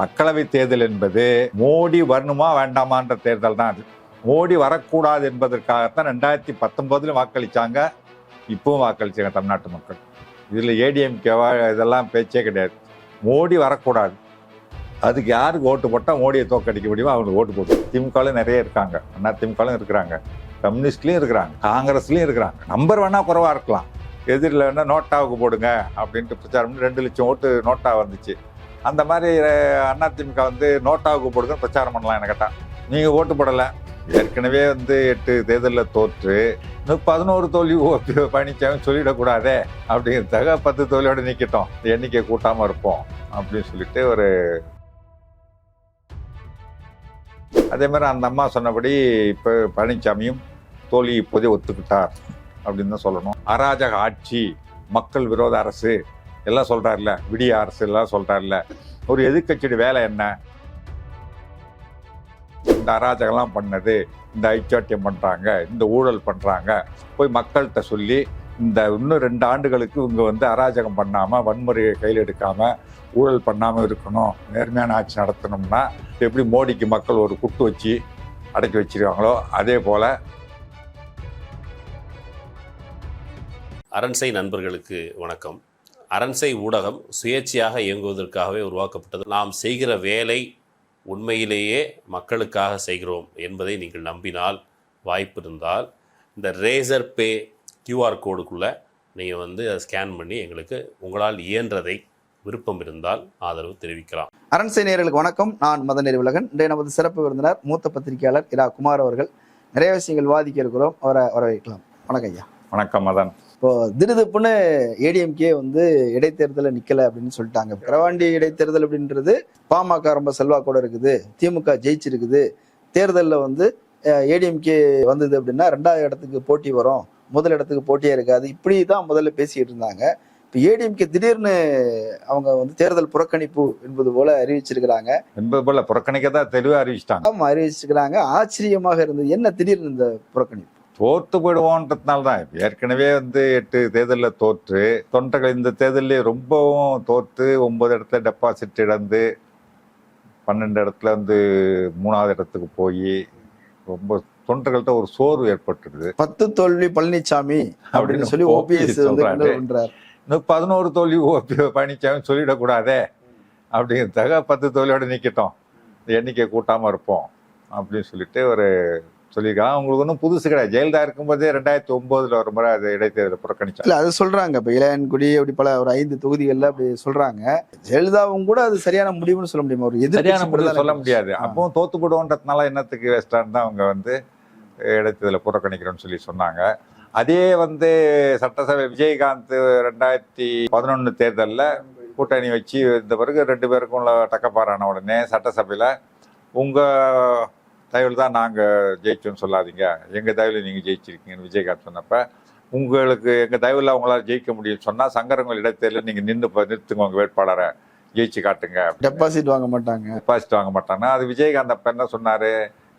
மக்களவை தேர்தல் என்பது மோடி வரணுமா வேண்டாமான்ற தேர்தல் தான் அது. மோடி வரக்கூடாது என்பதற்காகத்தான் ரெண்டாயிரத்தி பத்தொன்பதுல வாக்களிச்சாங்க. இப்பவும் வாக்களிச்சாங்க தமிழ்நாட்டு மக்கள். இதில் ஏடிஎம்கேவா இதெல்லாம் பேச்சே கிடையாது. மோடி வரக்கூடாது. அதுக்கு யாருக்கு ஓட்டு போட்டால் மோடியை தோக்கடிக்க முடியுமோ அவங்களுக்கு ஓட்டு போட்டு. திமுகலும் நிறைய இருக்காங்க. அண்ணா திமுகலும் இருக்கிறாங்க. கம்யூனிஸ்ட்லேயும் இருக்கிறாங்க. காங்கிரஸ்லேயும் இருக்கிறாங்க. நம்பர் வேணால் குறவாக இருக்கலாம். எதிரில் வேணால் நோட்டாவுக்கு போடுங்க அப்படின்ட்டு பிரச்சாரம் பண்ணி ரெண்டு லட்சம் ஓட்டு நோட்டா வந்துச்சு. அந்த மாதிரி அண்ணா திமுக வந்து நோட்டாவுக்கு போடுங்க பிரச்சாரம் பண்ணலாம் என்ன கேட்டால் நீங்கள் ஓட்டு போடலை. ஏற்கனவே வந்து எட்டு தேர்தலில் தோற்று இன்னும் பதினோரு தோல்வி ஓட்டு பழனிசாமி சொல்லிடக்கூடாதே அப்படிங்கிறதுக்காக பத்து தோல்வியோடு நிற்கட்டும் எண்ணிக்கை கூட்டாமல் இருப்போம் அப்படின்னு சொல்லிட்டு ஒரு அதே மாதிரி அந்த அம்மா சொன்னபடி இப்போ பழனிசாமியும் தோல்வி இப்போதே ஒத்துக்கிட்டார் அப்படின்னு தான் சொல்லணும். அராஜக ஆட்சி மக்கள் விரோத அரசு எல்லாம் சொல்கிறார்ல விடிய அரசு எல்லாம் சொல்கிறார்ல ஒரு எதிர்க்கட்சியோட வேலை என்ன? இந்த அராஜகம்லாம் பண்ணது இந்த ஐச்சாட்டியம் பண்ணுறாங்க இந்த ஊழல் பண்ணுறாங்க போய் மக்கள்கிட்ட சொல்லி இந்த இன்னும் ரெண்டு ஆண்டுகளுக்கு இவங்க வந்து அராஜகம் பண்ணாமல் வன்முறையை கையில் எடுக்காமல் ஊழல் பண்ணாமல் இருக்கணும் நேர்மையான ஆட்சி நடத்தணும்னா எப்படி மோடிக்கு மக்கள் ஒரு குட்டு வச்சு அடக்கி வச்சிருக்காங்களோ அதே போல் அரண்சை நண்பர்களுக்கு வணக்கம். அரண்சை ஊடகம் சுயேட்சையாக இயங்குவதற்காகவே உருவாக்கப்பட்டது. நாம் செய்கிற வேலை உண்மையிலேயே மக்களுக்காக செய்கிறோம் என்பதை நீங்கள் நம்பினால் வாய்ப்பு இருந்தால் இந்த ரேசர் பே கியூஆர் கோடுக்குள்ளே நீங்கள் வந்து அதை ஸ்கேன் பண்ணி எங்களுக்கு உங்களால் இயன்றதை விருப்பம் இருந்தால் ஆதரவு தெரிவிக்கலாம். அரண்சை நேயர்களுக்கு வணக்கம். நான் மதநெறி உலகன் இன்றைய நமது சிறப்பு விருந்தினர் மூத்த பத்திரிகையாளர் இரா குமார் அவர்கள். நிறைய விஷயங்கள் வாதிக்க இருக்கிறோம். அவரை வரவேற்கலாம். வணக்கம் ஐயா. வணக்கம் மதன். இப்போ திடுதிப்புன்னு ஏடிஎம்கே வந்து இடைத்தேர்தலில் நிக்கல அப்படின்னு சொல்லிட்டாங்க. கரவாண்டி இடைத்தேர்தல் அப்படின்றது பாமக ரொம்ப செல்வாக்கோட இருக்குது. திமுக ஜெயிச்சிருக்குது. தேர்தலில் வந்து ஏடிஎம்கே வந்தது அப்படின்னா ரெண்டாவது இடத்துக்கு போட்டி வரும். முதல் இடத்துக்கு போட்டியே இருக்காது. இப்படி தான் முதல்ல பேசிக்கிட்டு இருந்தாங்க. இப்போ ஏடிஎம்கே திடீர்னு அவங்க வந்து தேர்தல் புறக்கணிப்பு என்பது போல அறிவிச்சிருக்கிறாங்க. என்பது போல புறக்கணிக்க தான் தெளிவாக அறிவிச்சிட்டாங்க. ஆமா அறிவிச்சிருக்கிறாங்க. ஆச்சரியமாக இருந்தது. என்ன திடீர்னு இந்த புறக்கணிப்பு? தோத்து போயிடுவோன்றதுனால தான் ஏற்கனவே வந்து எட்டு தேர்தலில் தோற்று தொண்டர்கள் இந்த தேர்தலில் ரொம்பவும் தோற்று ஒன்பது இடத்துல டெபாசிட் இழந்து பன்னெண்டு இடத்துல வந்து மூணாவது இடத்துக்கு போய் ரொம்ப தொண்டர்கள்ட்ட ஒரு சோர்வு ஏற்பட்டுடுது. பத்து தோல்வி பழனிசாமி அப்படின்னு சொல்லி ஓபிஎஸ் இன்னும் பதினோரு தோல்வி ஓ- பழனிசாமி சொல்லிடக்கூடாதே. அப்படிங்கிறதுக்காக பத்து தோல்வியோட நிக்கட்டும். இந்த எண்ணிக்கை கூட்டாம இருப்போம். அப்படின்னு சொல்லிட்டு ஒரு சொல்லியிருக்காங்க. அவங்களுக்கு ஒன்றும் புதுசு கிடையாது. ஜெயலலிதா இருக்கும்போதே ரெண்டாயிரத்தி ஒன்பதுல ஒரு முறை அது இடைத்தேர்தல் புறக்கணிச்சாங்க. இல்ல அது சொல்றாங்க. இப்ப இளையன்குடி அப்படி பல ஒரு ஐந்து தொகுதிகள்ல அப்படி சொல்றாங்க. ஜெயலலிதாவும் கூட அது சரியான முடிவுன்னு சொல்ல முடியுமா? ஒரு சரியான முடிவு சொல்ல. முடியாது. ஆ. அப்பவும் தோத்து போடுவோன்றதுனால என்னத்துக்கு வேஸ்டான்னு தான் அவங்க வந்து இடைத்தேர்தலை புறக்கணிக்கிறோம்னு சொல்லி சொன்னாங்க. அதே வந்து சட்டசபை விஜயகாந்த் ரெண்டாயிரத்தி பதினொன்று தேர்தலில் கூட்டணி வச்சு இந்த பிறகு ரெண்டு பேருக்கும் உள்ள டக்கப்பாரான உடனே சட்டசபையில் உங்கள் தயவில் தான் நாங்கள் ஜெயிச்சோம்னு சொல்லாதீங்க. எங்கள் தயவில் நீங்கள் ஜெயிச்சிருக்கீங்கன்னு விஜயகாந்த் சொன்னப்ப உங்களுக்கு எங்கள் தயவில் அவங்களால ஜெயிக்க முடியும்னு சொன்னால் சங்கரங்கள் இடைத்தேர்தலில் நீங்கள் நின்று நிறுத்துங்க உங்கள் வேட்பாளரை. ஜெயிச்சு காட்டுங்க. டெபாசிட் வாங்க மாட்டாங்க. டெபாசிட் வாங்க மாட்டாங்க. அது விஜயகாந்த் அப்ப என்ன சொன்னாரு?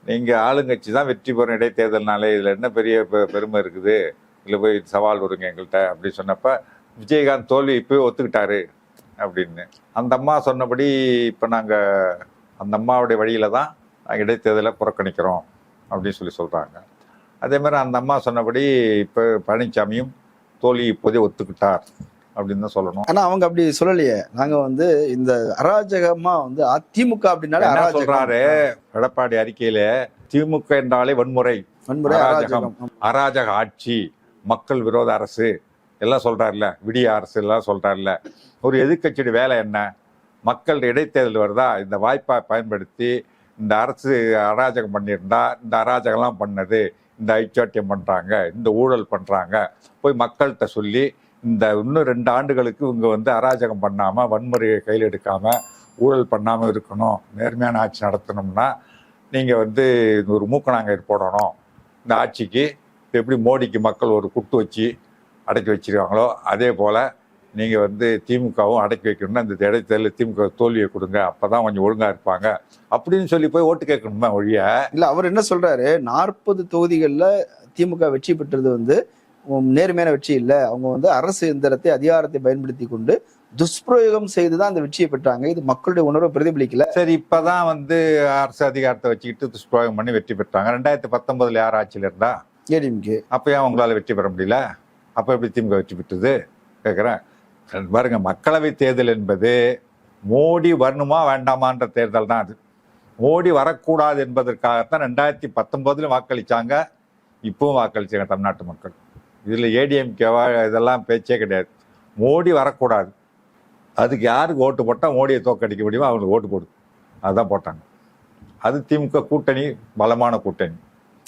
நீங்க ஆளுங்கட்சி தான் வெற்றி பெறும் இடைத்தேர்தல்னாலே இதுல என்ன பெரிய பெருமை இருக்குது? இதுல போய் சவால் வருங்க எங்கள்கிட்ட அப்படின்னு சொன்னப்ப விஜயகாந்த் தோல்வி இப்பவே ஒத்துக்கிட்டாரு அப்படின்னு. அந்த அம்மா சொன்னபடி இப்ப நாங்க அந்த அம்மாவுடைய வழியில தான் இடைத்தேர்தலை புறக்கணிக்கிறோம் அப்படின்னு சொல்லி சொல்றாங்க. அதே மாதிரி அந்த அம்மா சொன்னபடி இப்ப பழனிசாமியும் தோல்வி இப்போதே ஒத்துக்கிட்டார் அப்படின்னு தான் சொல்லணும். ஆனா அவங்க அப்படி சொல்லலையே. நாங்க வந்து இந்த அராஜகமா வந்து அதிமுக அப்படின்னாலே சொல்றாரு? எடப்பாடி அறிக்கையில திமுக என்றாலே வன்முறை. வன்முறை அராஜகம். அராஜக ஆட்சி மக்கள் விரோத அரசு. எல்லாம் சொல்றாருல்ல. விடிய அரசு எல்லாம் சொல்றாருல்ல. ஒரு எதிர்க்கட்சியோட வேலை என்ன? மக்கள் இடைத்தேர்தல் வருதா? இந்த வாய்ப்பை பயன்படுத்தி இந்த அரசு அராஜகம் பண்ணியிருந்தா இந்த அராஜகம்லாம் பண்ணது இந்த ஐச்சாட்டியம் பண்ணுறாங்க இந்த ஊழல் பண்ணுறாங்க போய் மக்கள்கிட்ட சொல்லி இந்த இன்னும் ரெண்டு ஆண்டுகளுக்கு இவங்க வந்து அராஜகம் பண்ணாமல் வன்முறையை கையில் எடுக்காமல் ஊழல் பண்ணாமல் இருக்கணும் நேர்மையான ஆட்சி நடத்தணும்னா நீங்கள் வந்து ஒரு மூக்கணாங்கயிறு போடணும். இந்த ஆட்சிக்கு எப்படி மோடிக்கு மக்கள் ஒரு குட்டு வச்சு அடைச்சி வச்சுருக்காங்களோ அதே போல் நீங்க வந்து திமுகவும் அடக்கி வைக்கணும்னா இந்த இடைத்தேர்தலில் திமுக தோல்வியை கொடுங்க அப்பதான் கொஞ்சம் ஒழுங்கா இருப்பாங்க. அப்படின்னு சொல்லி போய் ஓட்டு கேட்கணுமா ஒழிய? இல்ல அவர் என்ன சொல்றாரு? நாற்பது தொகுதிகள்ல திமுக வெற்றி பெற்றது வந்து நேர்மையான வெற்றி இல்ல. அவங்க வந்து அரசு எந்திரத்தை அதிகாரத்தை பயன்படுத்தி கொண்டு துஷ்பிரயோகம் செய்து தான் அந்த வெற்றியை பெற்றாங்க. இது மக்களுடைய உணர்வை பிரதிபலிக்கல. சரி இப்பதான் வந்து அரசு அதிகாரத்தை வச்சுக்கிட்டு துஷ்பிரயோகம் பண்ணி வெற்றி பெற்றாங்க. ரெண்டாயிரத்தி பத்தொன்பதுல யார் ஆட்சியில் இருந்தா? ஏடிஎம்கே. அப்ப ஏன் உங்களால வெற்றி பெற முடியல. அப்ப எப்படி திமுக வெற்றி பெற்றது? கேட்குறேன் பாருங்க மக்களவை தேர்தல் என்பது மோடி வரணுமா வேண்டாமான்ற தேர்தல் தான் அது. மோடி வரக்கூடாது என்பதற்காகத்தான் ரெண்டாயிரத்தி பத்தொன்பதுல வாக்களிச்சாங்க. இப்பவும் வாக்களிச்சாங்க தமிழ்நாட்டு மக்கள். இதில் ஏடிஎம்கேவா இதெல்லாம் பேச்சே கிடையாது. மோடி வரக்கூடாது. அதுக்கு யாருக்கு ஓட்டு போட்டால் மோடியை தோக்கடிக்க முடியுமோ அவங்களுக்கு ஓட்டு போடு. அதுதான் போட்டாங்க. அது திமுக கூட்டணி பலமான கூட்டணி.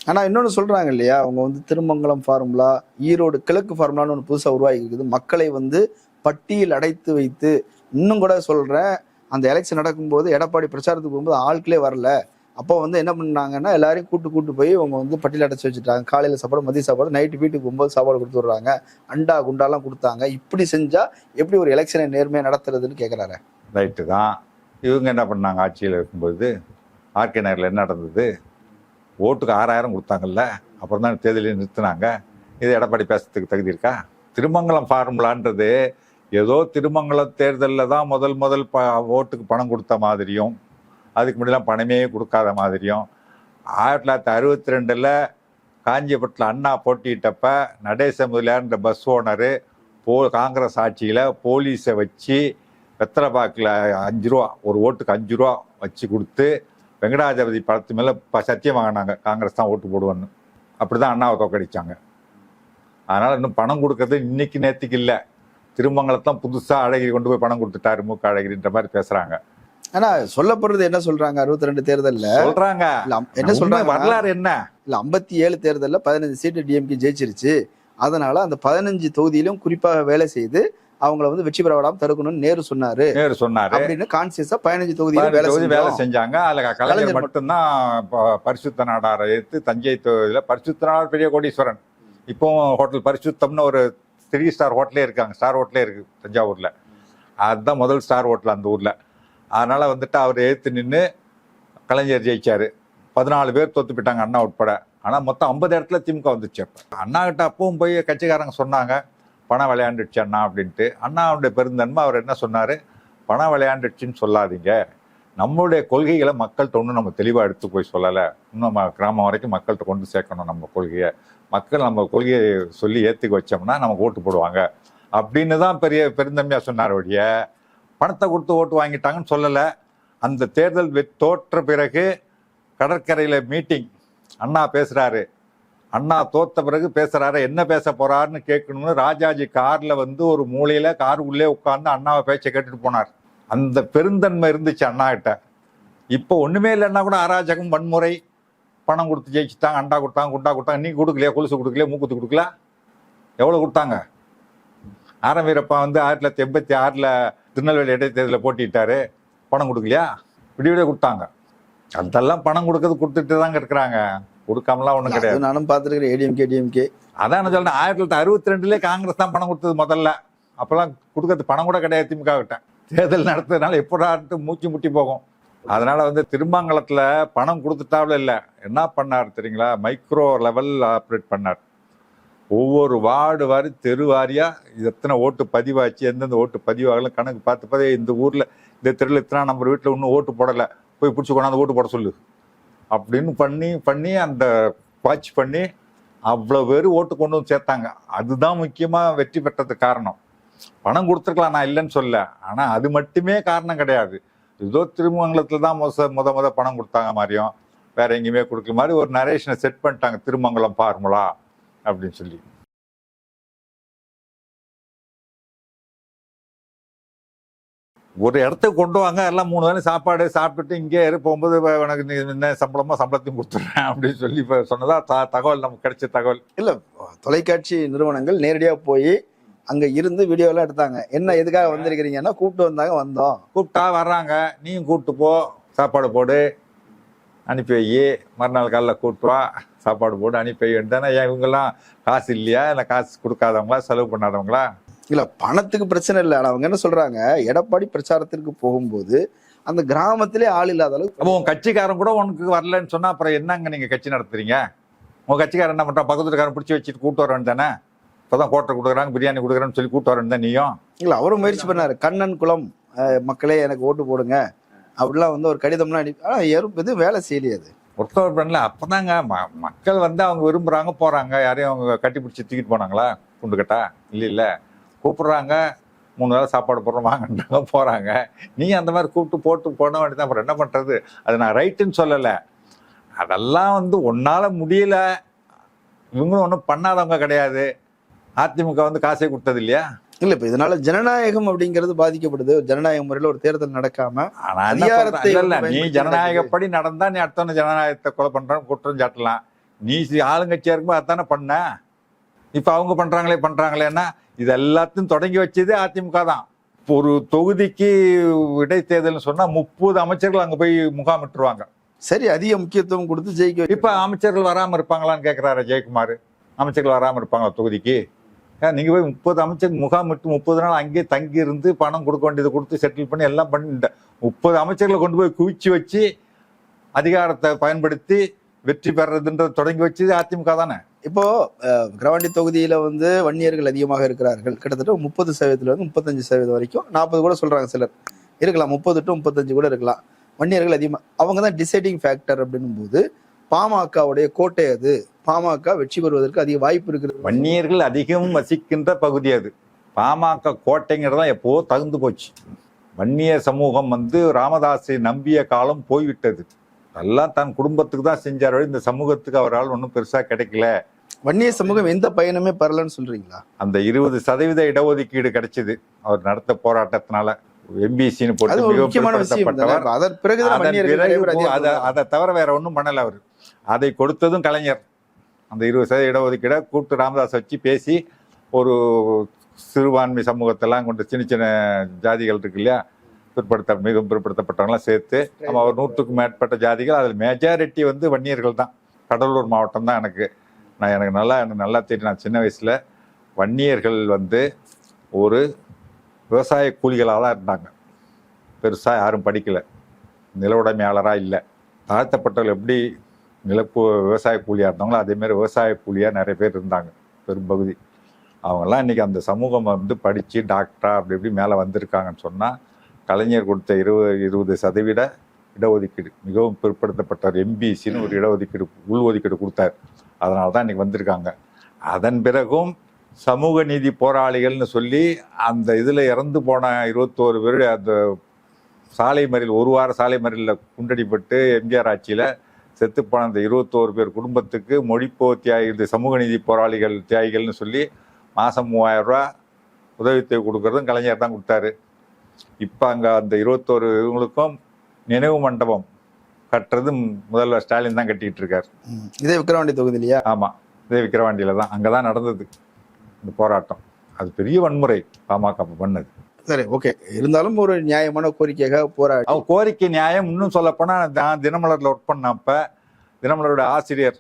ஆனால் இன்னொன்று சொல்கிறாங்க இல்லையா? அவங்க வந்து திருமங்கலம் ஃபார்முலா ஈரோடு கிழக்கு ஃபார்முலான்னு ஒன்று புதுசாக உருவாகி இருக்குது மக்களை வந்து பட்டியல் அடைத்து வைத்து இன்னும் கூட சொல்கிறேன் அந்த எலெக்ஷன் நடக்கும்போது எடப்பாடி பிரச்சாரத்துக்கு போகும்போது ஆட்களே வரல. அப்போ வந்து என்ன பண்ணாங்கன்னா எல்லாரையும் கூட்டு கூட்டு போய் அவங்க வந்து பட்டியல் அடைச்சி வச்சுட்டாங்க. காலையில் சாப்பாடு மதிய சாப்பாடு நைட்டு வீட்டுக்கு போகும்போது சாப்பாடு கொடுத்துட்றாங்க அண்டா குண்டாலாம் கொடுத்தாங்க. இப்படி செஞ்சால் எப்படி ஒரு எலெக்ஷனை நேர்மையாக நடத்துறதுன்னு கேட்குறாரு ரைட்டு தான். இவங்க என்ன பண்ணாங்க? ஆட்சியில் இருக்கும்போது ஆர்கே நகரில் என்ன நடந்தது? ஓட்டுக்கு ஆறாயிரம் கொடுத்தாங்கல்ல அப்புறம் தான் தேர்தலில் நிறுத்தினாங்க. இது எடப்பாடி பேசுறதுக்கு தகுதி இருக்கா? திருமங்கலம் ஃபார்முலான்றது ஏதோ திருமங்கலம் தேர்தலில் தான் முதல் முதல் ப ஓட்டுக்கு பணம் கொடுத்த மாதிரியும் அதுக்கு முன்னாடிலாம் பணமே கொடுக்காத மாதிரியும் ஆயிரத்தி தொள்ளாயிரத்தி அறுபத்தி ரெண்டில் காஞ்சிபுரத்தில் அண்ணா போட்டியிட்டப்ப நடேச முதலியார்ன்ற பஸ் ஓனரு போ காங்கிரஸ் ஆட்சியில் போலீஸை வச்சு வெத்தலைப்பாக்கில் அஞ்சு ரூபா ஒரு ஓட்டுக்கு அஞ்சு ரூபா வச்சு கொடுத்து வெங்கடாஜபதி படத்து மேலே ப சத்தியம் வாங்கினாங்க காங்கிரஸ் தான் ஓட்டு போடுவோன்னு அப்படி தான் அண்ணாவை தோக்கடிச்சாங்க அதனால் இன்னும் பணம் கொடுக்கறது இன்னைக்கு நேற்றுக்கு இல்லை திருமங்கலத்தான் புதுசாக அழகிரி கொண்டு போய் பணம் கொடுத்துட்டாரு மூக்க அழகிரின்ற மாதிரி பேசுகிறாங்க ஆனா சொல்லப்படுறது என்ன சொல்றாங்க? அறுபத்தி ரெண்டு தேர்தல்ல அம்- என்ன சொல்றாங்க? வரலாறு என்ன? இல்ல ஐம்பத்தி ஏழு தேர்தல்ல பதினஞ்சு சீட்டு டிஎம்கே ஜெயிச்சிருச்சு. அதனால அந்த பதினஞ்சு தொகுதியிலும் குறிப்பாக வேலை செய்து அவங்கள வந்து வெற்றி பெற விடாம தடுக்கணும்னு நேரு சொன்னாரு. நேரு சொன்னாரு. அப்படின்னு கான்சியஸா பதினஞ்சு தொகுதியில வேலை வேலை. செஞ்சாங்க. அதுல கலைஞர் மட்டும்தான் பரிசுத்த நாடாரை எடுத்து தஞ்சை தொகுதியில பரிசுத்த நாடார் பெரிய கோடீஸ்வரன். இப்போ ஹோட்டல் பரிசுத்தம்னு ஒரு த்ரீ ஸ்டார் ஹோட்டலே இருக்காங்க. ஸ்டார் ஹோட்டலே இருக்கு தஞ்சாவூரில். அதுதான் முதல் ஸ்டார் ஹோட்டல் அந்த ஊரில். அதனால் வந்துட்டு அவர் எழுத்து நின்று கலைஞர் ஜெயிச்சார். பதினாலு பேர் தோத்து போயிட்டாங்க அண்ணா உட்பட. ஆனால் மொத்தம் ஐம்பது இடத்துல திமுக வந்துச்சு அண்ணா கிட்ட அப்பவும் போய் கட்சிக்காரங்க சொன்னாங்க பணம் விளையாண்டுச்சு அண்ணா அப்படின்ட்டு. அண்ணாவுடைய பெருந்தன்மை அவர் என்ன சொன்னார்? பணம் விளையாண்டுச்சுன்னு சொல்லாதீங்க. நம்மளுடைய கொள்கைகளை மக்கள்கிட்ட ஒன்றும் நம்ம தெளிவாக எடுத்து போய் சொல்லலை. இன்னும் நம்ம கிராமம் வரைக்கும் மக்கள்கிட்ட கொண்டு சேர்க்கணும் நம்ம கொள்கையை. மக்கள் நம்ம கொள்கையை சொல்லி ஏற்றுக்க வச்சோம்னா நமக்கு ஓட்டு போடுவாங்க. அப்படின்னு தான் பெரிய பெருந்தன்மையாக சொன்னார் ஒழிய. பணத்தை கொடுத்து ஓட்டு வாங்கிட்டாங்கன்னு சொல்லலை. அந்த தேர்தல் தோற்ற பிறகு கடற்கரையில் மீட்டிங் அண்ணா பேசுகிறாரு அண்ணா தோத்த பிறகு பேசுகிறாரு என்ன பேச போகிறாருன்னு கேட்கணும்னு ராஜாஜி காரில் வந்து ஒரு மூலையில் கார் உள்ளே உட்கார்ந்து அண்ணாவை பேச்சை கேட்டுட்டு போனார். அந்த பெருந்தன்மை இருந்துச்சு அண்ணா கிட்ட இப்போ ஒன்றுமே இல்லைன்னா கூட அராஜகம் வன்முறை பணம் கொடுத்து ஜெயிச்சுட்டாங்க அண்டா கொடுத்தாங்க குண்டா கொடுத்தாங்க நீ கொடுக்கலையா கொலுசு கொடுக்கலையா மூக்குத்து கொடுக்கல எவ்வளவு கொடுத்தாங்க? ஆரம் வீரப்பா வந்து ஆயிரத்தி தொள்ளாயிரத்தி எண்பத்தி ஆறுல திருநெல்வேலி இடைத்தேர்தலில் போட்டிட்டாரு பணம் கொடுக்கலையா? விடிய விடிய கொடுத்தாங்க. அதெல்லாம் பணம் கொடுக்கறது கொடுத்துட்டு தாங்க இருக்கிறாங்க. கொடுக்காமலாம் ஒண்ணும் கிடையாது. நானும் பார்த்துருக்கிறேன் ஏடிஎம்கே டிஎம்கே அதான் சொல்றேன் ஆயிரத்தி தொள்ளாயிரத்தி அறுபத்தி ரெண்டுல காங்கிரஸ் தான் பணம் கொடுத்தது முதல்ல. அப்பெல்லாம் கொடுக்கறது பணம் கூட கிடையாது திமுக கிட்ட தேர்தல் நடத்துறதுனால எப்படான்ட்டு மூச்சு முட்டி போகும். அதனால வந்து திருமங்கலத்தில் பணம் கொடுத்துட்டாவில் இல்லை. என்ன பண்ணார் தெரியுங்களா? மைக்ரோ லெவலில் ஆப்ரேட் பண்ணார். ஒவ்வொரு வார்டு வாரி தெரு வாரியாக எத்தனை ஓட்டு பதிவாச்சு எந்தெந்த ஓட்டு பதிவாகலாம் கணக்கு பார்த்து பார்த்து இந்த ஊரில் இந்த தெருவில் இத்தனை நம்ம வீட்டில் இன்னும் ஓட்டு போடலை. போய் பிடிச்சி கொண்டாந்து ஓட்டு போட சொல்லு. அப்படின்னு பண்ணி பண்ணி அந்த வாட்ச் பண்ணி அவ்வளோ பேர் ஓட்டு கொண்டு வந்து சேர்த்தாங்க. அதுதான் முக்கியமாக வெற்றி பெற்றதுக்கு காரணம். பணம் கொடுத்துருக்கலாம் நான் இல்லைன்னு சொல்ல ஆனால் அது மட்டுமே காரணம் கிடையாது. ஏதோ திருமங்கலத்தில் தான் முத முத முத பணம் கொடுத்தாங்க மாதிரியும். வேற எங்கேயுமே கொடுக்கல. மாதிரி ஒரு நரேஷனை செட் பண்ணிட்டாங்க. திருமங்கலம் ஃபார்முலா அப்படின்னு சொல்லி. ஒரு இடத்துக்கு கொண்டு வாங்க. எல்லாம் மூணு வேலை சாப்பாடு சாப்பிட்டுட்டு இங்கே போகும்போது உனக்கு நீ என்ன சம்பளமோ சம்பளத்தையும் கொடுத்துட்றேன் அப்படின்னு சொல்லி இப்போ சொன்னதா த- தகவல் நமக்கு கிடைச்ச தகவல். இல்லை தொலைக்காட்சி நிறுவனங்கள் நேரடியாக போய் அங்க இருந்து வீடியோ எல்லாம் எடுத்தாங்க. என்ன எதுக்காக வந்திருக்கிறீங்கன்னா கூப்பிட்டு வந்தாங்க வந்தோம். கூப்பிட்டா வர்றாங்க. நீயும் கூப்பிட்டு போ. சாப்பாடு போடு. அனுப்பி வை. மறுநாள் காலைல கூப்பிட்டு வா. சாப்பாடு போடு அனுப்பி வை. தானே ஏன் இவங்கெல்லாம் காசு இல்லையா? இல்லை காசு கொடுக்காதவங்களா? செலவு பண்ணாதவங்களா? இல்ல பணத்துக்கு பிரச்சனை இல்லை. ஆனா அவங்க என்ன சொல்றாங்க? எடப்பாடி பிரச்சாரத்திற்கு போகும்போது அந்த கிராமத்திலே ஆள் இல்லாத அளவுக்கு அப்போ உன் கட்சிக்காரன் கூட உனக்கு வரலன்னு சொன்னா அப்புறம் என்னங்க நீங்க கட்சி நடத்துறீங்க? உங்க கட்சிக்காரன் என்ன பண்றான்? பக்கத்துக்காரன் பிடிச்சி வச்சுட்டு கூட்டு வரேன் தானே? இப்பதான் கோட்டை கொடுக்குறாங்க பிரியாணி கொடுக்குறேன்னு சொல்லி கூட்டு வரேன் தான் நீயும்? இல்ல அவரும் முயற்சி பண்ணாரு. கண்ணன் குளம் மக்களே எனக்கு ஓட்டு போடுங்க. அப்படிலாம் வந்து ஒரு கடிதம்லாம் அனுப்பி ஆனா யாரும் எதுவும் வேலை செய்யலையே அது. ஒர்க் பண்ணல அப்பதாங்க ம- மக்கள் வந்து அவங்க விரும்புறாங்க போறாங்க. யாரையும் அவங்க கட்டி பிடிச்சி தூக்கிட்டு போனாங்களா? குண்டு கட்டா? இல்ல இல்ல. கூப்பிடுறாங்க மூணு வேளை சாப்பாடு போடுறோம் வாங்கன்றாங்க போறாங்க. நீ அந்த மாதிரி கூப்பிட்டு போட்டு போன வேண்டியதான் அப்புறம் என்ன பண்றது? அது நான் ரைட்டுன்னு சொல்லலை. அதெல்லாம் வந்து உன்னால முடியல. இவங்களும் ஒன்றும் பண்ணாதவங்க கிடையாது. அதிமுக வந்து காசே கொடுத்தது இல்லையா இல்ல இப்ப இதனால ஜனநாயகம் அப்படிங்கிறது பாதிக்கப்படுது. ஜனநாயக முறையில ஒரு தேர்தல் நடக்காம அதிகாரத்தை நீ ஜனநாயகப்படி நடந்தா நீ அடுத்தவன ஜனநாயகத்தை கொலை பண்றான்னு குற்றம் சாட்டலாம். நீ ஆளுங்கட்சியா இருக்கும்போது அதானே பண்ண? இப்ப அவங்க பண்றாங்களே பண்றாங்களேன்னா இது எல்லாத்தையும் தொடங்கி வச்சதே அதிமுக தான். இப்போ ஒரு தொகுதிக்கு இடைத்தேர்தல்னு சொன்னா முப்பது அமைச்சர்கள் அங்க போய் முகாமிட்டுருவாங்க சரி அதிக முக்கியத்துவம் கொடுத்து ஜெயிக்க இப்ப அமைச்சர்கள் வராம இருப்பாங்களான்னு கேக்குறாரு ஜெயக்குமார். அமைச்சர்கள் வராம இருப்பாங்களா தொகுதிக்கு? ஏன் நீங்க போய் முப்பது அமைச்சர் முகாமிட்டு முப்பது நாள் அங்கேயே தங்கி இருந்து பணம் கொடுக்க வேண்டியதை கொடுத்து செட்டில் பண்ணி எல்லாம் பண்ணி முப்பது அமைச்சர்களை கொண்டு போய் குவிச்சு வச்சு அதிகாரத்தை பயன்படுத்தி வெற்றி பெறதுன்றது தொடங்கி வச்சது அதிமுக தானே? இப்போ கிரவாண்டி தொகுதியில வந்து வன்னியர்கள் அதிகமாக இருக்கிறார்கள். கிட்டத்தட்ட முப்பது சதவீதத்துல இருந்து முப்பத்தஞ்சு சதவீதம் வரைக்கும் நாற்பது கூட சொல்றாங்க சிலர். இருக்கலாம் முப்பது டு முப்பத்தஞ்சு கூட இருக்கலாம். வன்னியர்கள் அதிகமாக அவங்க தான் டிசைடிங் ஃபேக்டர் அப்படின்னும் போது பாமகவுடைய கோட்டை அது. பாமக வெற்றி பெறுவதற்கு அதிக வாய்ப்பு இருக்கிறது. வன்னியர்கள் அதிகம் வசிக்கின்ற பகுதி அது. பாமக கோட்டைங்கிறதா எப்போ தகுந்து போச்சு. வன்னியர் சமூகம் வந்து ராமதாஸை நம்பிய காலம் போய்விட்டது. எல்லாம் தன் குடும்பத்துக்கு தான் செஞ்சார் இந்த சமூகத்துக்கு அவரால் ஒன்றும் பெருசா கிடைக்கல. வன்னிய சமூகம் எந்த பயனுமே பெறலன்னு சொல்றீங்களா? அந்த இருபது சதவீத இடஒதுக்கீடு கிடைச்சது. அவர் நடத்த போராட்டத்தினால எம்பிசின்னு போட்டு அதை தவிர வேற ஒன்றும் பண்ணல அவர். அதை கொடுத்ததும் கலைஞர். அந்த இருபது சதவீத இடஒதுக்கீடை கூப்பிட்டு ராமதாஸ் வச்சு பேசி ஒரு சிறுபான்மை சமூகத்தெல்லாம் கொண்டு சின்ன சின்ன ஜாதிகள் இருக்கு இல்லையா பிற்படுத்த மிகவும் பிற்படுத்தப்பட்டவங்களாம் சேர்த்து நம்ம ஒரு நூற்றுக்கும் மேற்பட்ட ஜாதிகள் அதில் மெஜாரிட்டி வந்து வன்னியர்கள் தான். கடலூர் மாவட்டம் தான் எனக்கு. நான் எனக்கு நல்லா எனக்கு நல்லா தெரியும். நான் சின்ன வயசில் வன்னியர்கள் வந்து ஒரு விவசாய கூலிகளாக தான் இருந்தாங்க. பெருசாக யாரும் படிக்கலை. நிலவுடைமையாளராக இல்லை. தாழ்த்தப்பட்டவர்கள் எப்படி நிலப்பு விவசாய கூலியாக இருந்தவங்களும் அதேமாதிரி விவசாய கூலியாக நிறைய பேர் இருந்தாங்க பெரும்பகுதி. அவங்கெல்லாம் இன்றைக்கி அந்த சமூகம் வந்து படித்து டாக்டரா அப்படி இப்படி மேலே வந்திருக்காங்கன்னு சொன்னால் கலைஞர் கொடுத்த இருபது இருபது சதவீத இடஒதுக்கீடு மிகவும் பிற்படுத்தப்பட்டவர் எம்பிசின்னு ஒரு இடஒதுக்கீடு உள்ஒதுக்கீடு கொடுத்தார். அதனால தான் இன்றைக்கி வந்திருக்காங்க. அதன் பிறகும் சமூக நீதி போராளிகள்னு சொல்லி அந்த இதில் இறந்து போன இருபத்தோரு பேர் அந்த சாலை மறியல் ஒரு வார சாலை மறியலில் குண்டடிப்பட்டு எம்ஜிஆர் ஆட்சியில் செத்து போன அந்த இருபத்தோரு பேர் குடும்பத்துக்கு மொழிப்போ தியாகி இது சமூக நீதி போராளிகள் தியாகிகள்னு சொல்லி மாதம் மூவாயிரம் ரூபா உதவித்தொகை கொடுக்கறதும் கலைஞர் தான் கொடுத்தாரு. இப்போ அங்கே அந்த இருபத்தோரு இவங்களுக்கும் நினைவு மண்டபம் கட்டுறது முதல்வர் ஸ்டாலின் தான் கட்டிக்கிட்டு இருக்கார். இதே விக்கிரவாண்டி தொகுதியிலையா ஆமாம் இதே விக்கிரவாண்டியில் தான். அங்கே தான் நடந்தது. இந்த போராட்டம். அது பெரிய வன்முறை பாமக பண்ணது. சரி ஓகே இருந்தாலும் ஒரு நியாயமான கோரிக்கையாக போராடி அவங்க கோரிக்கை நியாயம் இன்னும் சொல்லப்போனால் நான் தினமலரில் ஒர்க் பண்ணப்ப தினமலரோட ஆசிரியர்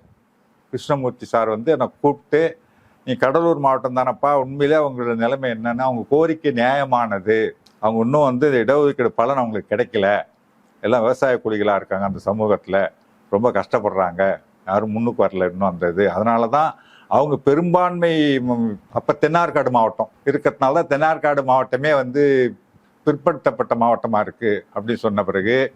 கிருஷ்ணமூர்த்தி சார் வந்து என்னை கூப்பிட்டு நீ கடலூர் மாவட்டம் தானப்பா உண்மையிலே அவங்களோட நிலைமை என்னன்னா அவங்க கோரிக்கை நியாயமானது. அவங்க இன்னும் வந்து இடஒதுக்கீடு பலன் அவங்களுக்கு கிடைக்கல. எல்லாம் விவசாய கூலிகளாக இருக்காங்க அந்த சமூகத்தில். ரொம்ப கஷ்டப்படுறாங்க. யாரும் முன்னுக்கு வரல இன்னும் அந்த இது. அதனால தான் அவங்க பெரும்பான்மை அப்போ அப்ப தென்னார்காடு மாவட்டம். இருக்கிறதுனால தான் தென்னார்காடு மாவட்டமே வந்து பிற்படுத்தப்பட்ட மாவட்டமா இருக்கு அப்படின்னு சொன்ன பிறகு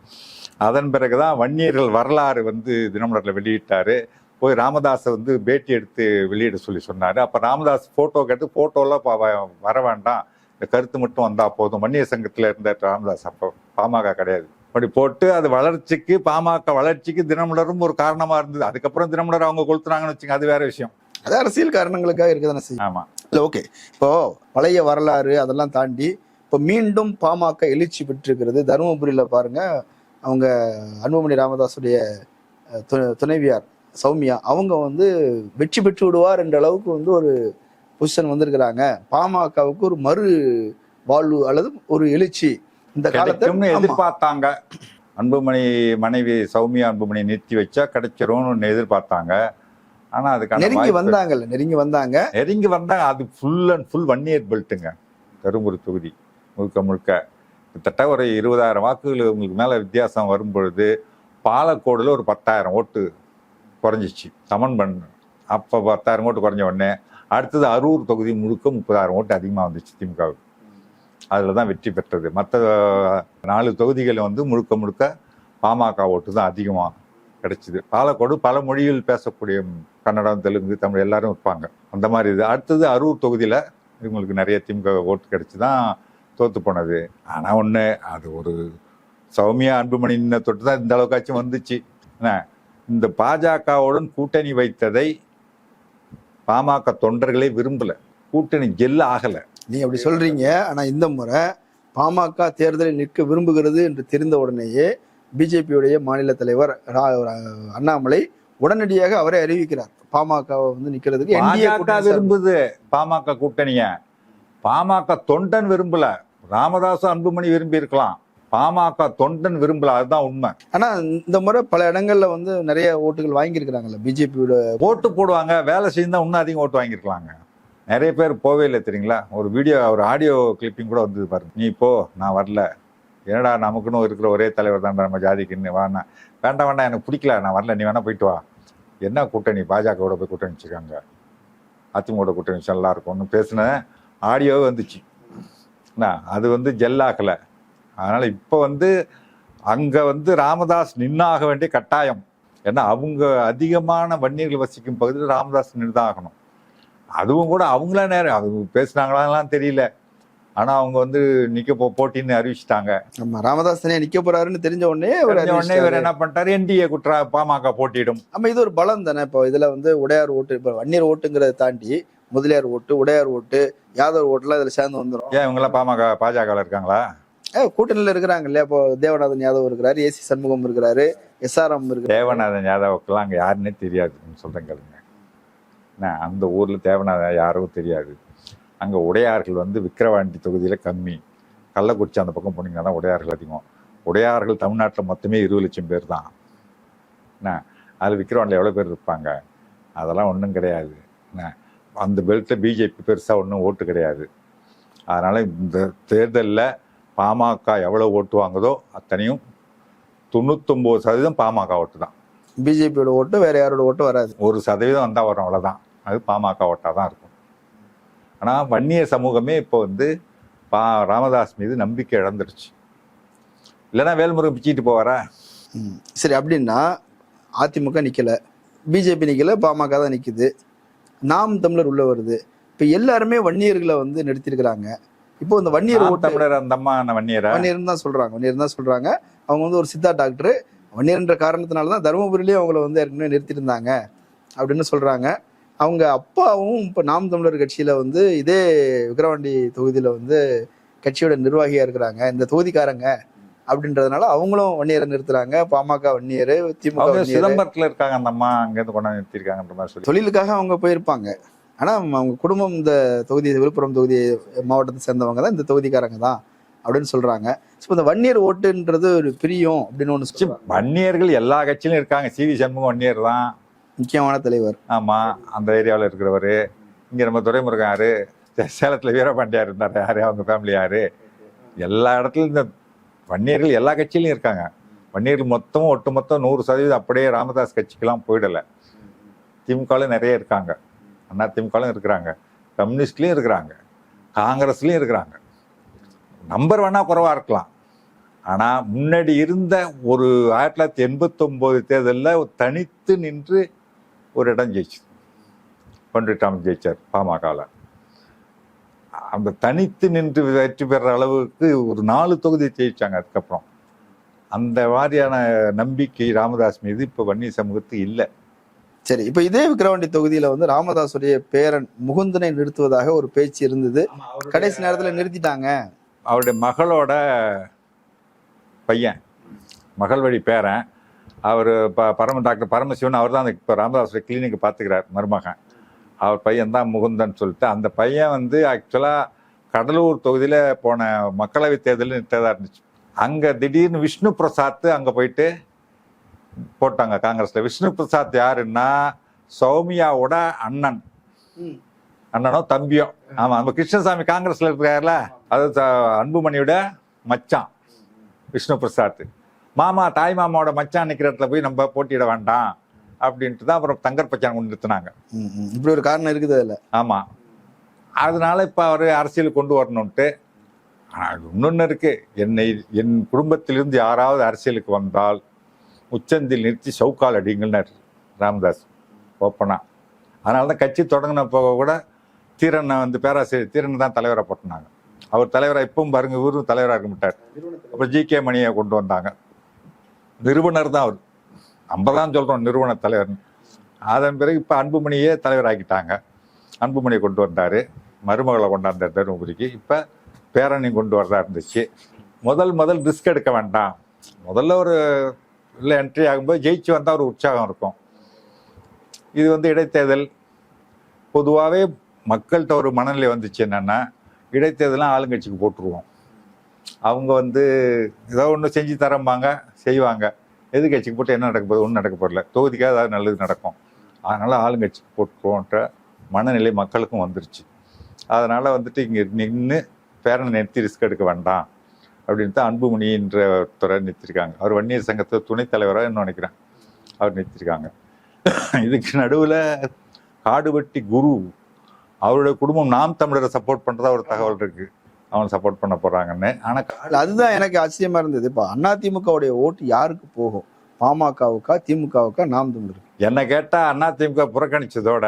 அதன் பிறகுதான் வன்னியர்கள் வரலாறு வந்து தினமலர்ல வெளியிட்டாரு. போய் ராமதாஸை வந்து பேட்டி எடுத்து வெளியிட சொல்லி சொன்னாரு. அப்ப ராமதாஸ் போட்டோ கேட்டு போட்டோலாம் பா- வர வேண்டாம். இந்த கருத்து மட்டும் வந்தா போதும். வன்னியர் சங்கத்துல இருந்த ராமதாஸ் அப்போ பாமக கிடையாது. அப்படி போட்டு அது வளர்ச்சிக்கு பாமக வளர்ச்சிக்கு தினமலரும் ஒரு காரணமா இருந்தது. அதுக்கப்புறம் தினமலர் அவங்க கொளுத்துனாங்கன்னு வச்சுங்க அது வேற விஷயம். அது அரசியல் காரணங்களுக்காக இருக்கதானே செய்யும். ஆமா. இல்ல ஓகே இப்போ பழைய வரலாறு அதெல்லாம் தாண்டி இப்போ மீண்டும் பாமக எழுச்சி பெற்றிருக்கிறது. தருமபுரியில பாருங்க அவங்க அன்புமணி ராமதாஸுடைய துணைவியார் சௌமியா அவங்க வந்து வெற்றி பெற்று விடுவார் என்ற அளவுக்கு வந்து ஒரு பொசிஷன் வந்திருக்கிறாங்க. பாமகவுக்கு ஒரு மறு வாழ்வு அல்லது ஒரு எழுச்சி இந்த காலத்தை. எதிர்பார்த்தாங்க. அன்புமணி மனைவி சௌமியா அன்புமணி நிறுத்தி வச்சா கிடைச்சிரும்னு எதிர்பார்த்தாங்க. ஆனா அதுக்கான நெருங்கி வந்தாங்கல்ல நெருங்கி வந்தாங்க. நெருங்கி வந்தாங்க அது full and full one year பெல்ட்டுங்க Dharmapuri தொகுதி முழுக்க முழுக்க. கிட்டத்தட்ட ஒரு இருபதாயிரம் வாக்குகள் உங்களுக்கு மேல வித்தியாசம் வரும் பொழுது பாலக்கோடுல ஒரு பத்தாயிரம் ஓட்டு குறைஞ்சிச்சு. சமன் பண்ணு அப்போ பத்தாயிரம் ஓட்டு குறைஞ்ச உடனே அடுத்தது அரூர் தொகுதி முழுக்க முப்பதாயிரம் ஓட்டு அதிகமாக வந்துச்சு திமுகவுக்கு. அதில் தான் வெற்றி பெற்றது. மற்ற நாலு தொகுதிகள் வந்து முழுக்க முழுக்க பாமக ஓட்டு தான் அதிகமாக கிடைச்சிது. பாலக்கோடு பல மொழிகள் பேசக்கூடிய கன்னடம் தெலுங்கு தமிழ் எல்லாரும் இருப்பாங்க. அந்த மாதிரி இது. அடுத்தது அரூர் தொகுதியில் இவங்களுக்கு நிறைய திமுக ஓட்டு கிடைச்சி தான் தோற்று போனது. ஆனால் ஒன்று அது ஒரு சௌமியா அன்புமணி நின்ன தொட்டு தான் இந்த அளவுக்காச்சும் வந்துச்சு. என்ன? இந்த பாஜகவுடன் கூட்டணி வைத்ததை பாமக தொண்டர்களே விரும்பலை. கூட்டணி ஜெல்லு ஆகலை. நீ அப்படி சொல்கிறீங்க ஆனால் இந்த முறை பாமக தேர்தலில் நிற்க விரும்புகிறது என்று தெரிந்த உடனேயே பிஜேபியுடைய மாநில தலைவர் அண்ணாமலை உடனடியாக அவரை அறிவிக்கிறார். பாமகவை வந்து நிக்கிறதுக்கு விரும்புது. பாமக கூட்டணிய. பாமக தொண்டன் விரும்பல. ராமதாஸ் அன்புமணி விரும்பி இருக்கலாம் பாமக தொண்டன் விரும்பல. அதுதான் உண்மை. ஆனா இந்த முறை பல இடங்கள்ல வந்து நிறைய ஓட்டுகள் வாங்கியிருக்கிறாங்கல்ல. பிஜேபியோட ஓட்டு போடுவாங்க. வேலை செஞ்சா இன்னும் அதிகம் ஓட்டு வாங்கியிருக்கலாங்க. நிறைய பேர் போவே இல்லை தெரியுங்களா? ஒரு வீடியோ ஒரு ஆடியோ கிளிப்பிங் கூட வந்தது பாருங்க. நீ போ நான் வரல. என்னடா நமக்குன்னு இருக்கிற ஒரே தலைவர் தான் நம்ம ஜாதிக்குன்னு. வாண்ணா. வேண்டாம் வேண்டாம் எனக்கு பிடிக்கல. நான் வரல. நீ வேணா போயிட்டு வா. என்ன கூட்டணி? பாஜகவோட போய் கூட்டணி வச்சுருக்காங்க. அதிமுக கூட்டணி வச்சு நல்லா இருக்கும்னு பேசின ஆடியோவே வந்துச்சு. என்ன அது வந்து ஜெல்லாக்கலை அதனால் இப்போ வந்து அங்கே வந்து ராமதாஸ் நின்னாக வேண்டிய கட்டாயம். ஏன்னா அவங்க அதிகமான வன்னியர்கள் வசிக்கும் பகுதியில் ராமதாஸ் நின்று தான் ஆகணும். அதுவும் கூட அவங்களா நேரம். அவங்க பேசுனாங்களான்லாம் தெரியல. ஆனா அவங்க வந்து நிக்க போ போட்டின்னு அறிவிச்சிட்டாங்க. நம்ம ராமதாசனே நிக்க போறாருன்னு தெரிஞ்ச உடனே இவர் என்ன பண்ணிட்டாரு? என்டிஏ குற்றா பாமக போட்டியிடும். நம்ம இது ஒரு பலம் தானே இப்போ. இதுல வந்து உடையார் ஓட்டு இப்போ வன்னியர் ஓட்டுங்கிறத தாண்டி முதலியார் ஓட்டு உடையார் ஓட்டு யாதவ் ஓட்டுலாம் இதுல சேர்ந்து வந்துடும் ஏன் இவங்கெல்லாம் பாமக பாஜகவில் இருக்காங்களா? கூட்டணியில இருக்கிறாங்க இல்லையா? இப்போ தேவநாதன் யாதவ் இருக்கிறாரு ஏசி சண்முகம் இருக்கிறாரு எஸ்ஆர்எம் இருக்கிறாரு. தேவநாதன் யாதவுக்கெல்லாம் அங்கே யாருன்னே தெரியாதுன்னு சொல்றேன் கேளுங்க என்ன அந்த ஊர்ல தேவநாதன் யாரும் தெரியாது. அங்க உடையார்கள் வந்து விக்கிரவாண்டி தொகுதியில கம்மி. கள்ளக்குறிச்சி அந்த பக்கம் போனீங்கன்னா தான் உடையார்கள் அதிகம். உடையார்கள் தமிழ்நாட்டில் மொத்தமே இருபது லட்சம் பேர் தான். என்ன? அதில் விக்கிரவாண்டியில் எவ்வளோ பேர் இருப்பாங்க? அதெல்லாம் ஒன்றும் கிடையாது. என்ன? அந்த பெல்ட்டில் பிஜேபி பெருசாக ஒன்றும் ஓட்டு கிடையாது. அதனால் இந்த தேர்தலில் பாமக எவ்வளோ ஓட்டு வாங்குதோ அத்தனையும் தொண்ணூத்தொம்பது சதவீதம் பாமக ஓட்டு தான். பிஜேபியோட ஓட்டு வேற யாரோட ஓட்டு வராது. ஒரு சதவீதம் வந்தால் வரும் அவ்வளோதான் அது பாமக ஓட்டாக தான் இருக்கும். ஆனால் வன்னிய சமூகமே இப்போ வந்து பா ராமதாஸ் மீது நம்பிக்கை இழந்துருச்சு. இல்லைன்னா வேல்முருகன் பிச்சிட்டு போவாரா. சரி அப்படின்னா அதிமுக நிக்கல. பிஜேபி நிக்கல பாமக தான் நிக்குது. நாம் தமிழர் உள்ள வருது. இப்ப எல்லாருமே வன்னியர்களை வந்து நிறுத்திருக்கிறாங்க இப்போ இந்த வன்னியர் தமிழர் அந்த அம்மா வன்னியரா? வன்னியர் தான் சொல்றாங்க. வன்னியர் தான் சொல்றாங்க. அவங்க வந்து ஒரு சித்தா டாக்டர். வன்னியர்ன்ற காரணத்தினால தான் தருமபுரியிலேயே அவங்கள வந்து ஏற்கனவே நிறுத்தியிருந்தாங்க அப்படின்னு சொல்றாங்க. அவங்க அப்பாவும் இப்போ நாம் தமிழர் கட்சியில வந்து இதே விக்கிரவாண்டி தொகுதியில வந்து கட்சியோட நிர்வாகியா இருக்கிறாங்க. இந்த தொகுதிக்காரங்க அப்படின்றதுனால அவங்களும் வன்னியரை நிறுத்துறாங்க. பாமக வன்னியர் திமுக சிதம்பரத்தில் இருக்காங்க அந்த அம்மா அங்கேருந்து கொண்டாந்து நிறுத்திருக்காங்கன்ற மாதிரி சொல்லி. தொழிலுக்காக அவங்க போயிருப்பாங்க. ஆனா அவங்க குடும்பம் இந்த தொகுதி விழுப்புரம் தொகுதி மாவட்டத்தை சேர்ந்தவங்க தான் இந்த தொகுதிக்காரங்க தான் அப்படின்னு சொல்றாங்க. இப்போ இந்த வன்னியர் ஓட்டுன்றது ஒரு பிரியம் அப்படின்னு ஒன்று வன்னியர்கள் எல்லா கட்சியிலும் இருக்காங்க. சி வி சண்முகம் வன்னியர் தான். முக்கியமான தலைவர். ஆமா அந்த ஏரியாவில் இருக்கிறவர். இங்க நம்ம துரைமுருகன் யாரு சேலத்தில் சேலத்துல வீரபாண்டியார் இருந்தார். யாரு? அவங்க ஃபேமிலி யாரு? எல்லா இடத்துலயும் இந்த வன்னியர்கள் எல்லா கட்சியிலையும் இருக்காங்க. வன்னியர்கள் மொத்தமும் ஒட்டு மொத்தம் நூறு சதவீதம் அப்படியே ராமதாஸ் கட்சிக்கெல்லாம் போயிடல. திமுகவிலும் நிறைய இருக்காங்க. அண்ணா திமுகவிலும் இருக்கிறாங்க. கம்யூனிஸ்ட்லேயும் இருக்கிறாங்க. காங்கிரஸ்லேயும் இருக்கிறாங்க. நம்பர் வேணா குறைவா இருக்கலாம். ஆனால் முன்னாடி இருந்த ஒரு ஆயிரத்தி தொள்ளாயிரத்தி எண்பத்தொம்போது தேர்தலில் தனித்து நின்று ஒரு இடம் ஜெயிச்சு. பண்டிட்டாம் ஜெயிச்சார் பாமகவில் அந்த தனித்து நின்று வெற்றி பெற அளவுக்கு ஒரு நாலு தொகுதி ஜெயிச்சாங்க அதுக்கப்புறம். அந்த மாதிரியான நம்பிக்கை ராமதாஸ் மீது இப்போ வன்னி சமூகத்துக்கு இல்லை. சரி இப்போ இதே விக்கிரவாண்டி தொகுதியில வந்து ராமதாசுடைய பேரன் முகுந்தனை நிறுத்துவதாக ஒரு பேச்சு இருந்தது. கடைசி நேரத்துல நிறுத்திட்டாங்க. அவருடைய மகளோட பையன் மகள் வழி பேரன் அவர் ப பரம டாக்டர் பரமசிவன் அவர் தான் இப்போ ராமதாஸ் கிளினிக் பார்த்துக்கிறார் மருமகன். அவர் பையன் தான் முகுந்தன் சொல்லிட்டு அந்த பையன் வந்து ஆக்சுவலாக கடலூர் தொகுதியில் போன மக்களவைத் தேர்தலில் நிறுத்ததாக இருந்துச்சு. அங்கே திடீர்னு விஷ்ணு பிரசாத் அங்கே போயிட்டு போட்டாங்க காங்கிரஸில். விஷ்ணு பிரசாத் யாருன்னா சௌமியாவோட அண்ணன். அண்ணனோ தம்பியோ. ஆமா நம்ம கிருஷ்ணசாமி காங்கிரஸ்ல இருக்காருல்ல அது அன்புமணியோட மச்சான் விஷ்ணு பிரசாத். மாமா தாய் மாமாவோட மச்சான் நிக்கிற இடத்துல போய் நம்ம போட்டியிட வேண்டாம் அப்படின்ட்டு தான் அப்புறம் தங்கர் பச்சான் கொண்டு நிறுத்தினாங்க. இப்படி ஒரு காரணம் இருக்குது அதுல. ஆமா. அதனால இப்ப அவர் அரசியல் கொண்டு வரணும்ட்டு ஆனால் இன்னொன்று இருக்கு. என்னை என் குடும்பத்திலிருந்து யாராவது அரசியலுக்கு வந்தால் உச்சந்தில் நிறுத்தி சவுக்கால் அடிங்கள்னார் ராமதாஸ் ஓப்பனா. அதனால தான் கட்சி தொடங்கின போக கூட தீரனை வந்து பேராசிரியர் தீரன் தான் தலைவராக போட்டினாங்க. அவர் தலைவராக இப்பவும் பாருங்க இவரும் தலைவராக இருக்க மாட்டார். அப்புறம் ஜி கே மணியை கொண்டு வந்தாங்க. நிறுவனர் தான் அவர். நம்ம தான் சொல்கிறோம் நிறுவன தலைவர். அதன் பிறகு இப்போ அன்புமணியே தலைவராக்கிட்டாங்க. அன்புமணியை கொண்டு வந்தார். மருமகளை கொண்டாந்தார் தருமபுரிக்கு. இப்போ பேரணி கொண்டு வரதா இருந்துச்சு. முதல் முதல் ரிஸ்க் எடுக்க வேண்டாம். முதல்ல ஒரு இல்லை என்ட்ரி ஆகும்போது ஜெயிச்சு வந்தால் ஒரு உற்சாகம் இருக்கும். இது வந்து இடைத்தேர்தல். பொதுவாகவே மக்கள்கிட்ட ஒரு மனநிலை வந்துச்சு என்னென்னா இடைத்தேர்தலாம் ஆளுங்கட்சிக்கு போட்டுருவோம். அவங்க வந்து ஏதோ ஒன்று செஞ்சு தரம்பாங்க செய்வாங்க. எதிர்கட்சிக்கு போட்டு என்ன நடக்க போகுது? ஒன்றும் நடக்க போகல தொகுதிக்காக ஏதாவது நல்லது நடக்கும். அதனால் ஆளுங்கட்சிக்கு போட்டுருவோன்ற மனநிலை மக்களுக்கும் வந்துருச்சு. அதனால் வந்துட்டு இங்கே நின்று பேரனை நிறுத்தி ரிஸ்க் எடுக்க வேண்டாம் அப்படின்ட்டு அன்புமணின்ற ஒருத்தரை நிறுத்திருக்காங்க. அவர் வன்னியர் சங்கத்தை துணைத் தலைவராக இன்னும் நினைக்கிறேன். அவர் நிறுத்திருக்காங்க. இதுக்கு நடுவில் காடுபட்டி குரு. அவருடைய குடும்பம் நாம் தமிழரை சப்போர்ட் பண்ணுறதா ஒரு தகவல் இருக்குது அவன் சப்போர்ட் பண்ண போறாங்கன்னு. ஆனால் அதுதான் எனக்கு ஆச்சரியமா இருந்தது. இப்போ அதிமுகவுடைய ஓட்டு யாருக்கு போகும்? பாமகவுக்கா திமுகவுக்கா நாம் தமிழர் என்னை கேட்டால் அதிமுக புறக்கணிச்சதோட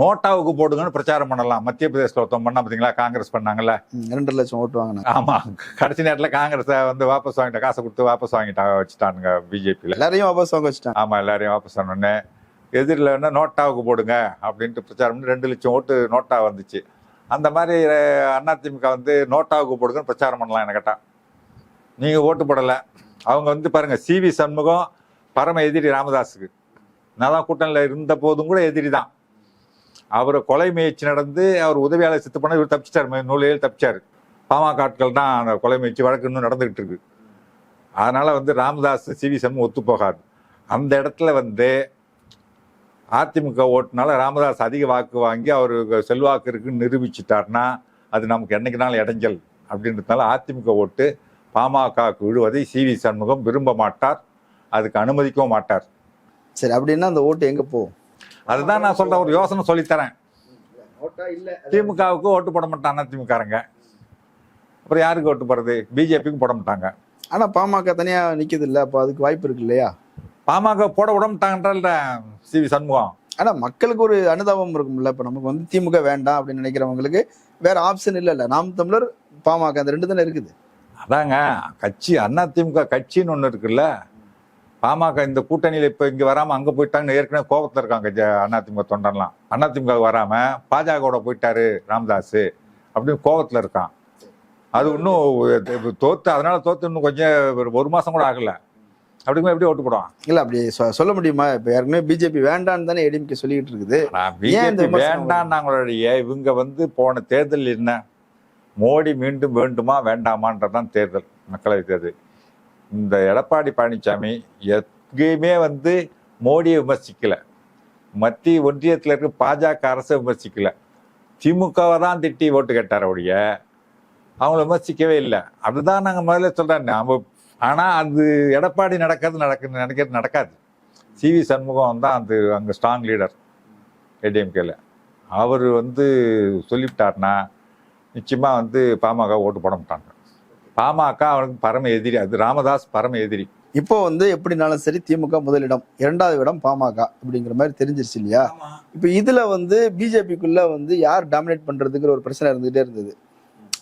நோட்டாவுக்கு போடுங்கன்னு பிரச்சாரம் பண்ணலாம். மத்திய பிரதேசத்தில் ஒருத்தம் பண்ணா பார்த்தீங்களா காங்கிரஸ் பண்ணாங்கல்ல. ரெண்டு லட்சம் ஓட்டு வாங்கினாங்க. ஆமா. கடைசி நேரத்தில் காங்கிரஸை வந்து வாபஸ் வாங்கிட்ட காசை கொடுத்து வாபஸ் வாங்கிட்டாங்க வச்சுட்டானுங்க பிஜேபியில். எல்லாரையும் வாபஸ் வாங்க வச்சுட்டாங்க. ஆமா எல்லாரையும் வாபஸ் பண்ணோடனே எதிரில் என்ன நோட்டாவுக்கு போடுங்க அப்படின்ட்டு பிரச்சாரம் பண்ணி ரெண்டு லட்சம் ஓட்டு நோட்டா வந்துச்சு. அந்த மாதிரி அதிமுக வந்து நோட்டாவுக்கு போடுங்கன்னு பிரச்சாரம் பண்ணலாம் என்ன கேட்டால் நீங்கள் ஓட்டு போடலை. அவங்க வந்து பாருங்க சிவி சண்முகம் பரம எதிரி ராமதாஸுக்கு. நான் தான் கூட்டணியில் இருந்த போதும் கூட எதிரி தான். அவரை கொலை முயற்சி நடந்து அவர் உதவியாளர் சித்து பண்ண இவர் தப்பிச்சிட்டார். நூலையில் தப்பிச்சார். பாமக ஆட்கள் தான் அந்த கொலை முயற்சி வழக்கு இன்னும் நடந்துகிட்டு இருக்கு. அதனால் வந்து ராமதாஸ் சிவி சண்முகம் ஒத்து போகாது. அந்த இடத்துல வந்து அதிமுக ஓட்டுனால ராமதாஸ் அதிக வாக்கு வாங்கி அவருக்கு செல்வாக்கு இருக்குன்னு நிரூபிச்சிட்டார்னா அது நமக்கு என்னைக்குனாலும் இடைஞ்சல் அப்படின்றதுனால அதிமுக ஓட்டு பாமகவுக்கு விழுவதை சி வி சண்முகம் விரும்ப மாட்டார். அதுக்கு அனுமதிக்கவும் மாட்டார். சரி அப்படின்னா அந்த ஓட்டு எங்க போகும்? அதுதான் நான் சொல்ற ஒரு யோசனை சொல்லித்தரேன். ஓட்டா இல்ல திமுகவுக்கு ஓட்டு போட மாட்டாங்க அதிமுககாரங்க அப்புறம் யாருக்கு ஓட்டு போடுறது? பிஜேபிக்கு போட மாட்டாங்க. ஆனா பாமக தனியா நிக்குது இல்ல அப்ப அதுக்கு வாய்ப்பு இருக்கு இல்லையா? பாமக போட விட மாட்டாங்கன்ற சி வி சண்முகம்? ஆனா மக்களுக்கு ஒரு அனுதாபம் இருக்கும்ல. இப்ப நமக்கு வந்து திமுக வேண்டாம் அப்படின்னு நினைக்கிறவங்களுக்கு வேற ஆப்ஷன் இல்ல இல்ல நாம் தமிழர் பாமக அந்த ரெண்டு தானே இருக்குது. அதாங்க கட்சி அதிமுக கட்சின்னு ஒன்று இருக்குல்ல. பாமக இந்த கூட்டணியில் இப்போ இங்கே வராமல் அங்கே போயிட்டாங்கன்னு ஏற்கனவே கோபத்தில் இருக்காங்க அதிமுக தொண்டர்லாம். அதிமுக வராமல் பாஜகவோட போயிட்டாரு ராமதாஸ் அப்படின்னு கோபத்தில் இருக்கான். அது இன்னும் தோத்து அதனால தோத்து இன்னும் கொஞ்சம் ஒரு- ஒரு மாதம் கூட ஆகல. அப்படிங்கும்போது எப்படி ஓட்டு போடுவான் இல்ல அப்படி சொல்ல முடியுமா? இப்ப ஏற்கனவே பிஜேபி வேண்டான்னு தானே ஏடிஎம்கே சொல்லிட்டு இருக்குது. பிஜேபி வேண்டாம் நாங்களுடைய இவங்க வந்து போன தேர்தல் என்ன? மோடி மீண்டும் வேண்டுமா வேண்டாமான்றதான் தேர்தல் மக்களவை தேர்தல். இந்த எடப்பாடி பழனிசாமி எங்கேயுமே வந்து மோடியை விமர்சிக்கல. மத்திய ஒன்றியத்தில் இருக்க பாஜக அரசை விமர்சிக்கல. திமுகவை தான் திட்டி ஓட்டு கேட்டார் ஒழிய அவங்கள விமர்சிக்கவே இல்லை. அதுதான் நாங்கள் முதல்ல சொல்கிறேன் நம்ம ஆனால் அது எடப்பாடி நடக்கிறது நடக்க நினைக்கிறது நடக்காது. சி வி சண்முகம் தான் அந்த அங்கே ஸ்ட்ராங் லீடர் ஏடிஎம்கேல அவர் வந்து சொல்லிவிட்டார்னா நிச்சயமாக வந்து பாமக ஓட்டு போட மாட்டாங்க. பாமக அவனுக்கு பரம எதிரி அது ராமதாஸ் பரம எதிரி. இப்போ வந்து எப்படினாலும் சரி திமுக முதலிடம் இரண்டாவது இடம் பாமக அப்படிங்கிற மாதிரி தெரிஞ்சிருச்சு இல்லையா? இப்போ இதுல வந்து பிஜேபிக்குள்ள வந்து யார் டாமினேட் பண்றதுங்கிற ஒரு பிரச்சனை இருந்துகிட்டே இருந்தது.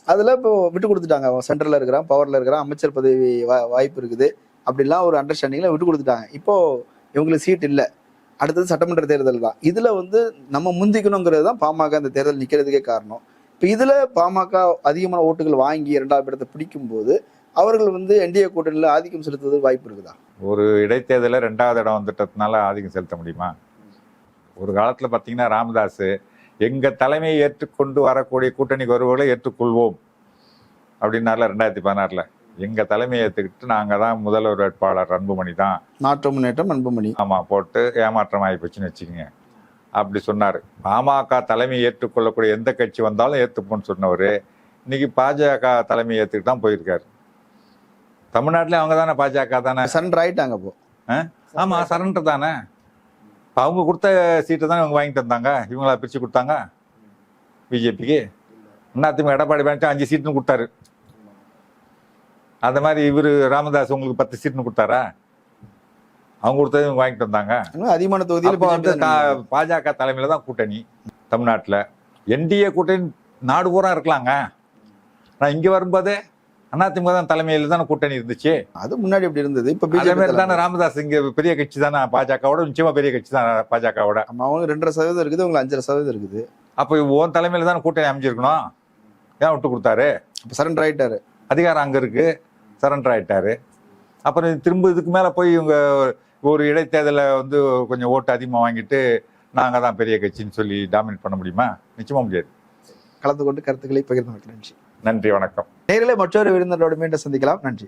அதில் இப்போ விட்டு கொடுத்துட்டாங்க. அவன் இருக்கிறான் பவரில் இருக்கிறான் அமைச்சர் பதவி வா- வாய்ப்பு இருக்குது. அப்படிலாம் ஒரு அண்டர்ஸ்டாண்டிங்கில் விட்டு கொடுத்துட்டாங்க. இப்போது இவங்களுக்கு சீட் இல்லை. அடுத்தது சட்டமன்ற தேர்தல் தான். இதில் வந்து நம்ம முந்திக்கணுங்கிறது தான் பாமக அந்த தேர்தல் நிற்கிறதுக்கே காரணம். இப்போ இதில் பாமக அதிகமான ஓட்டுகள் வாங்கி இரண்டாவது இடத்தை பிடிக்கும்போது அவர்கள் வந்து என்டிஏ கூட்டணியில் ஆதிக்கம் செலுத்துவது வாய்ப்பு இருக்குதா? ஒரு இடைத்தேர்தலில் ரெண்டாவது இடம் வந்துட்டதுனால ஆதிக்கம் செலுத்த முடியுமா? ஒரு காலத்தில் பார்த்தீங்கன்னா ராமதாஸ் எங்கள் தலைமையை ஏற்றுக்கொண்டு வரக்கூடிய கூட்டணிக்கு வருவர்களை ஏற்றுக்கொள்வோம். அப்படின்னார்ல ரெண்டாயிரத்தி பதினாறில். எங்கள் தலைமையை ஏற்றுக்கிட்டு நாங்கள் தான் முதல்வர் வேட்பாளர் அன்புமணி தான். நாட்டு முன்னேற்றம் அன்புமணி. ஆமாம் போட்டு ஏமாற்றம் ஆகி போச்சுன்னு வச்சுக்கோங்க. அப்படி சொன்னார். பாமக தலைமை ஏற்றுக்கொள்ளக்கூடிய எந்த கட்சி வந்தாலும் ஏற்றுப்போன்னு சொன்னவர். இன்னைக்கு பாஜக தலைமை ஏற்றுக்கிட்டு தான் போயிருக்காரு. தமிழ்நாட்டிலே அவங்க தானே பாஜக தானே? சண்டர் ஆயிட்டாங்க இப்போ. ஆமா சரண்டர் தானே? அவங்க கொடுத்த சீட்டை தான் இவங்க வாங்கிட்டு வந்தாங்க? இவங்களா பிரிச்சு கொடுத்தாங்க? பிஜேபிக்கு? அதிமுக எடப்பாடி பழனிசாமி அஞ்சு சீட்டுன்னு கொடுத்தாரு. அந்த மாதிரி இவர் ராமதாஸ் உங்களுக்கு பத்து சீட்னு கொடுத்தாரா? அவங்க கொடுத்தது இவங்க வாங்கிட்டு வந்தாங்க. அதிகமான தொகுதியில் வந்து பாஜக தலைமையில தான் கூட்டணி தமிழ்நாட்டுல. என்டிஏ கூட்டணி நாடு பூரா இருக்கலாங்க. நான் இங்க வரும்போது அதிமுக தான் தலைமையில தானே கூட்டணி இருந்துச்சு? அது முன்னாடி எப்படி இருந்தது. இப்ப பிஜேபி தானே ராமதாஸ் இங்க பெரிய கட்சி தானே பாஜகவோட நிச்சயமா பெரிய கட்சி தான் பாஜகவோட. அவங்க ரெண்டரை சதவீதம் இருக்குது உங்களுக்கு அஞ்சரை சதவீதம் இருக்குது. அப்போ உன் தலைமையில தானே கூட்டணி அமைஞ்சிருக்கணும்? ஏன் விட்டு கொடுத்தாரு? அப்ப சரண்டர் ஆயிட்டாரு. அதிகாரம் அங்க இருக்கு சரண்டர் ஆயிட்டாரு. அப்புறம் திரும்ப இதுக்கு மேல போய் இவங்க ஒரு இடைத்தேர்தலை வந்து கொஞ்சம் ஓட்டு அதிகமாக வாங்கிட்டு நாங்க தான் பெரிய கட்சின்னு சொல்லி டாமினேட் பண்ண முடியுமா? நிச்சயமா முடியாது. கலந்து கொண்டு கருத்துக்களை பகிர்ந்து நன்றி. நன்றி வணக்கம். நேரில் மற்றொரு விருந்தினரோடு மீண்டும் சந்திக்கலாம். நன்றி.